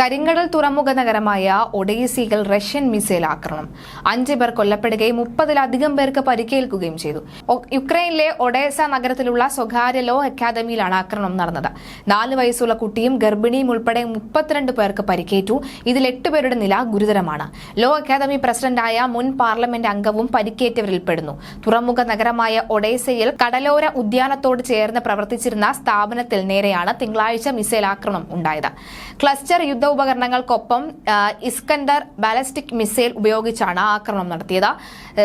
കരിങ്കടൽ തുറമുഖ നഗരമായ ഒഡേസിയിൽ Russian missile ആക്രമണം. അഞ്ചു പേർ കൊല്ലപ്പെടുകയും മുപ്പതിലധികം പേർക്ക് പരിക്കേൽക്കുകയും ചെയ്തു. യുക്രൈനിലെ ഒഡേസ നഗരത്തിലുള്ള സ്വകാര്യ ലോ അക്കാദമിയിലാണ് ആക്രമണം നടന്നത്. നാല് വയസ്സുള്ള കുട്ടിയും ഗർഭിണിയും ഉൾപ്പെടെ മുപ്പത്തിരണ്ട് പേർക്ക് പരിക്കേറ്റു. ഇതിൽ എട്ട് പേരുടെ നില ഗുരുതരമാണ്. ലോ അക്കാദമി പ്രസിഡന്റായ മുൻ പാർലമെന്റ് അംഗവും പരിക്കേറ്റവരിൽ പെടുന്നു തുറമുഖ നഗരമായ ഒഡേസയിൽ കടലോര ഉദ്യാനത്തോട് ചേർന്ന് പ്രവർത്തിച്ചിരുന്ന സ്ഥാപനത്തിൽ നേരെയാണ് തിങ്കളാഴ്ച മിസൈൽ ആക്രമണം ഉണ്ടായത്. ക്ലസ്റ്റർ യുദ്ധ ഉപകരണങ്ങൾക്കൊപ്പം ഇസ്കൻഡർ ബാലസ്റ്റിക് മിസൈൽ ഉപയോഗിച്ചാണ് ആക്രമണം നടത്തിയത്.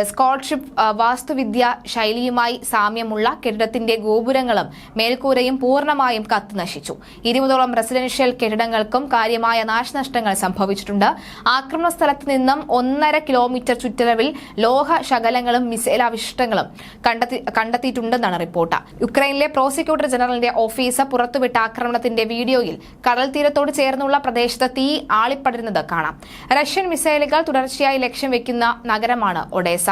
സ്കോളർഷിപ്പ് വാസ്തുവിദ്യ ശൈലിയുമായി സാമ്യമുള്ള കെട്ടിടത്തിന്റെ ഗോപുരങ്ങളും മേൽക്കൂരയും പൂർണമായും കത്തുനശിച്ചു. ഇരുപതോളം റെസിഡൻഷ്യൽ കെട്ടിടങ്ങൾക്കും കാര്യമായ നാശനഷ്ടങ്ങൾ സംഭവിച്ചിട്ടുണ്ട്. ആക്രമണ സ്ഥലത്ത് നിന്നും ഒന്നര കിലോമീറ്റർ ചുറ്റളവിൽ ലോഹ ശകലങ്ങളും മിസൈൽ അവശിഷ്ടങ്ങളും കണ്ടെത്തി കണ്ടെത്തിയിട്ടുണ്ടെന്നാണ് റിപ്പോർട്ട്. യുക്രൈനിലെ പ്രോസിക്യൂട്ടർ ജനറലിന്റെ ഓഫീസ് പുറത്തുവിട്ട ആക്രമണത്തിന്റെ വീഡിയോയിൽ കടൽ തീരത്തോട് ചേർന്നുള്ള പ്രദേശത്ത് തീ ആളിപ്പടരുന്നത് കാണാം. റഷ്യൻ മിസൈലുകൾ തുടർച്ചയായി ലക്ഷ്യം വെക്കുന്ന നഗരമാണ് ഒഡേസ.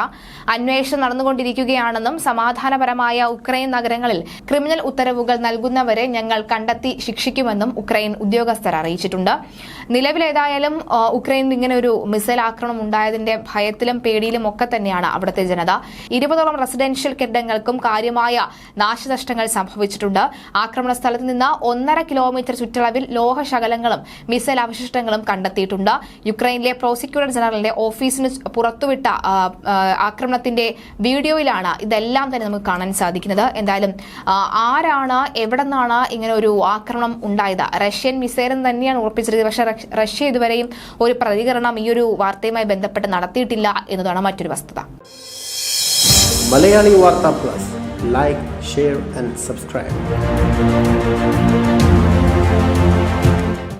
അന്വേഷണം നടന്നുകൊണ്ടിരിക്കുകയാണെന്നും സമാധാനപരമായ ഉക്രൈൻ നഗരങ്ങളിൽ ക്രിമിനൽ ഉത്തരവുകൾ നൽകുന്നവരെ ഞങ്ങൾ കണ്ടെത്തി ശിക്ഷിക്കുമെന്നും ഉക്രൈൻ ഉദ്യോഗസ്ഥർ അറിയിച്ചിട്ടുണ്ട്. നിലവിലേതായാലും ഉക്രൈനിൽ ഇങ്ങനെ ഒരു മിസൈൽ ആക്രമണം ഉണ്ടായതിന്റെ ഭയത്തിലും പേടിയിലും ഒക്കെ തന്നെയാണ് അവിടുത്തെ ജനത. ഇരുപതോളം റെസിഡൻഷ്യൽ കെട്ടിടങ്ങൾക്കും കാര്യമായ നാശനഷ്ടങ്ങൾ സംഭവിച്ചിട്ടുണ്ട്. ആക്രമണ സ്ഥലത്ത് നിന്ന് ഒന്നര കിലോമീറ്റർ ചുറ്റളവിൽ ലോഹശകലങ്ങളും മിസൈൽ അവശിഷ്ടങ്ങളും കണ്ടെത്തിയിട്ടുണ്ട്. യുക്രൈനിലെ പ്രോസിക്യൂട്ടർ ജനറലിന്റെ ഓഫീസിന് പുറത്തുവിട്ട ആക്രമണത്തിന്റെ വീഡിയോയിലാണ് ഇതെല്ലാം തന്നെ നമുക്ക് കാണാൻ സാധിക്കുന്നത്. എന്തായാലും ആരാണ് എവിടെ നിന്നാണ് ഇങ്ങനെ ഒരു ആക്രമണം ഉണ്ടായത്? റഷ്യൻ മിസൈലും തന്നെയാണ് ഉറപ്പിച്ചിരുന്നത് പക്ഷേ റഷ്യ ഇതുവരെയും ഒരു പ്രതികരണം ഈ ഒരു വാർത്തയുമായി ബന്ധപ്പെട്ട് നടത്തിയിട്ടില്ല എന്നതാണ് മറ്റൊരു വസ്തുത. Malayali Vartha plus. Like share and subscribe